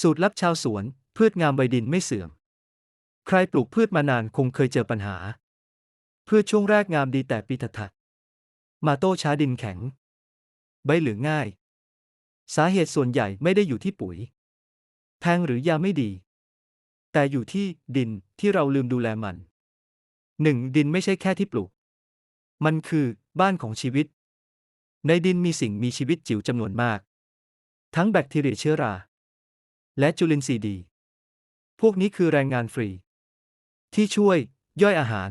สูตรลับชาวสวน พืชงามใบดินไม่เสื่อม ใครปลูกพืชมานานคงเคยเจอปัญหา พืชช่วงแรกงามดีแต่ปีถัดๆมาโต้ช้าดินแข็ง ใบเหลืองง่าย สาเหตุส่วนใหญ่ไม่ได้อยู่ที่ปุ๋ย แพงหรือยาไม่ดี แต่อยู่ที่ดินที่เราลืมดูแลมันหนึ่งดินไม่ใช่แค่ที่ปลูก มันคือบ้านของชีวิต ในดินมีสิ่งมีชีวิตจิ๋วจำนวนมาก ทั้งแบคทีเรียเชื้อรา และจุลินทรีย์ดี พวกนี้คือแรงงานฟรี ที่ช่วยย่อยอาหาร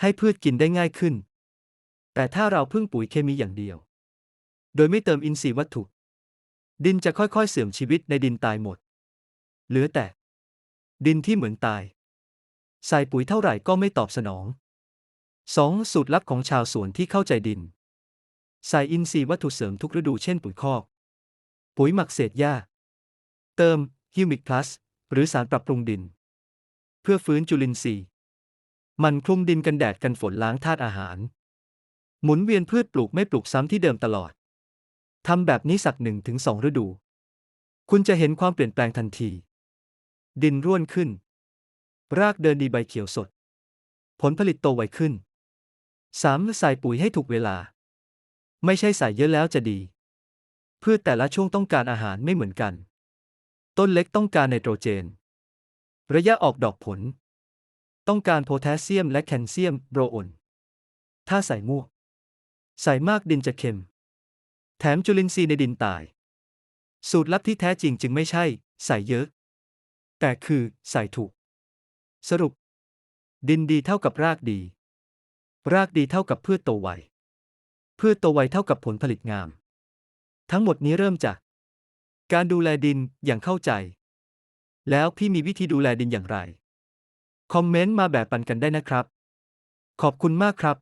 ให้พืชกินได้ง่ายขึ้น แต่ถ้าเราพึ่งปุ๋ยเคมีอย่างเดียว โดยไม่เติมอินทรีย์วัตถุ ดินจะค่อยๆเสื่อมชีวิตในดินตายหมด เหลือแต่ ดินที่เหมือนตาย ใส่ปุ๋ยเท่าไหร่ก็ไม่ตอบสนอง 2. สูตรลับของชาวสวนที่เข้าใจดิน ใส่อินทรีย์วัตถุเสริมทุกฤดูเช่นปุ๋ยคอก ปุ๋ยหมักเศษหญ้า เติมฮิวมิกพลัสหรือสารปรับปรุงดิน เพื่อฟื้นจุลินทรีย์ มันคลุมดินกันแดดกันฝนล้างธาตุอาหาร หมุนเวียนพืชปลูกไม่ปลูกซ้ำที่เดิมตลอดทำแบบนี้สักหนึ่งถึงสองฤดู คุณจะเห็นความเปลี่ยนแปลงทันที ดินร่วนขึ้น รากเดินดีใบเขียวสด ผลผลิตโตไวขึ้น 3. ใส่ปุ๋ยให้ถูกเวลา ไม่ใช่ใส่เยอะแล้วจะดี พืชแต่ละช่วงต้องการอาหารไม่เหมือนกัน ต้นเล็กต้องการไนโตรเจน ระยะออกดอกผล ต้องการโพแทสเซียมและแคลเซียมโบรอน ถ้าใส่ม่วใส่มากดินจะเค็ม แถมจุลินทรีย์ในดินตาย สูตรลับที่แท้จริงจึงไม่ใช่ ใส่เยอะ แต่คือใส่ถูก สรุป ดินดีเท่ากับรากดี รากดีเท่ากับพืชโตไวพืชโตไวเท่ากับผลผลิตงาม ทั้งหมดนี้เริ่มจาก การดูแลดินอย่างเข้าใจ แล้วพี่มีวิธีดูแลดินอย่างไร คอมเมนต์มาแบบปันกันได้นะครับ ขอบคุณมากครับ